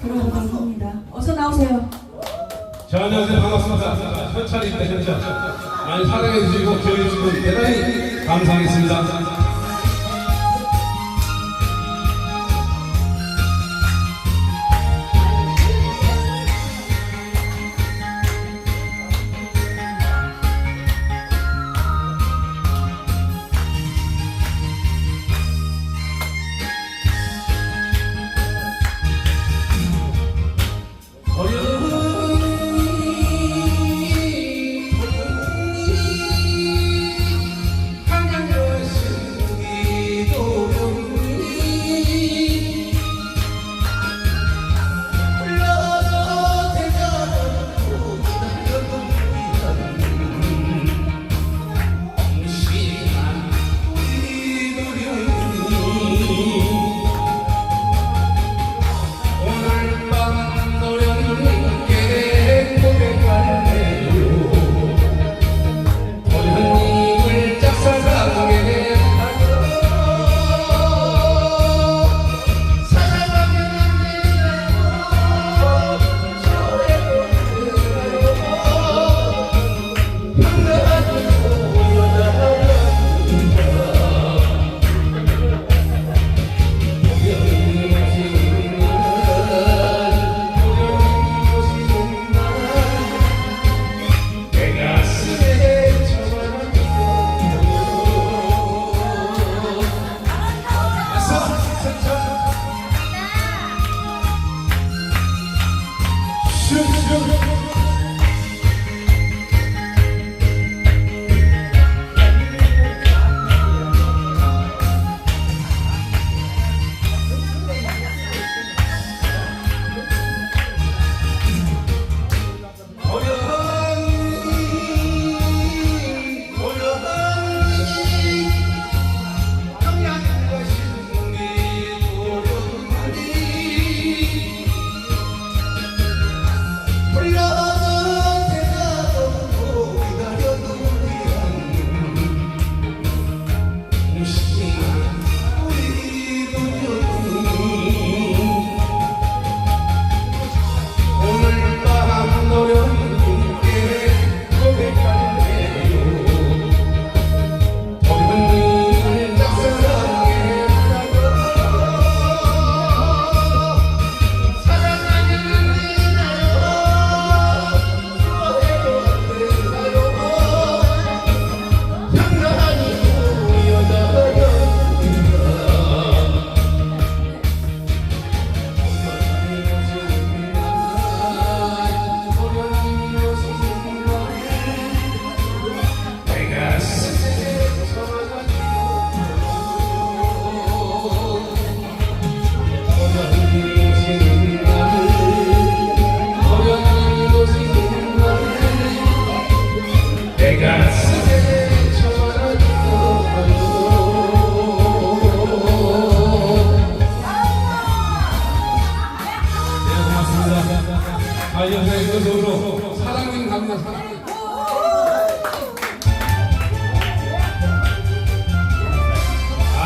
들어보도록 합니다. 어서 나오세요. 자, 안녕하세요. 반갑습니다. 현찬입니다, 현찬. 많이 사랑해주시고, 기억해주시고, 대단히 감사하겠습니다.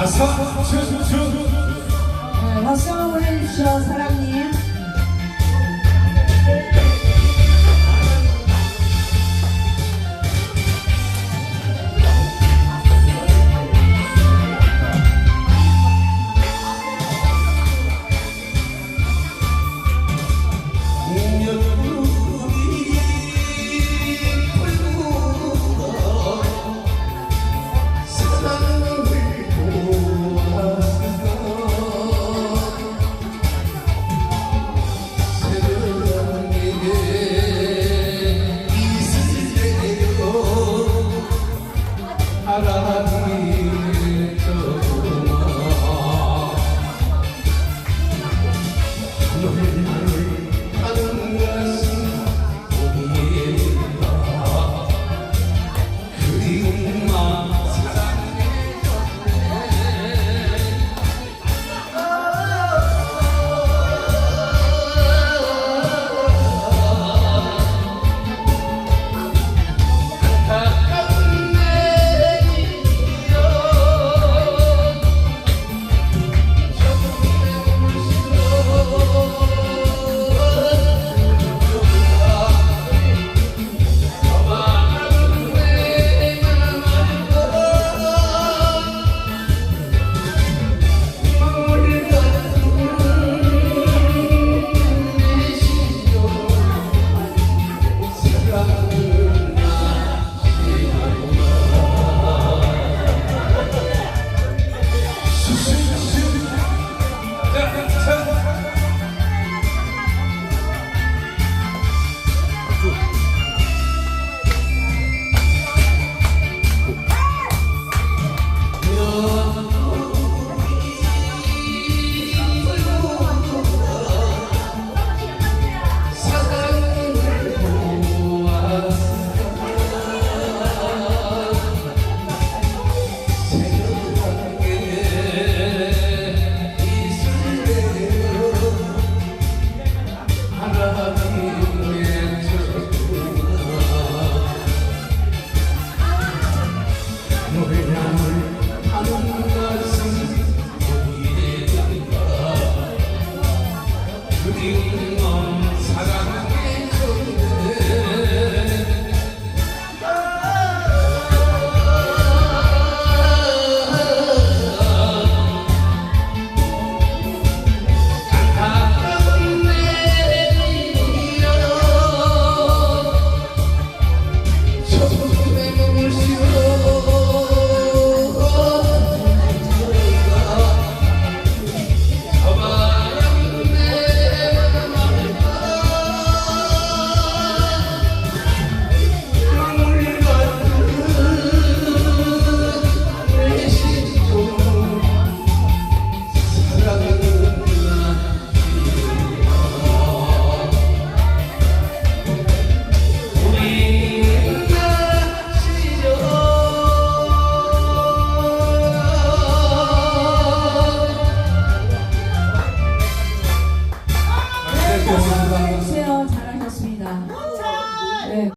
아사, 춘춘. 네, 박수 한번 보내주십시오, 사랑님.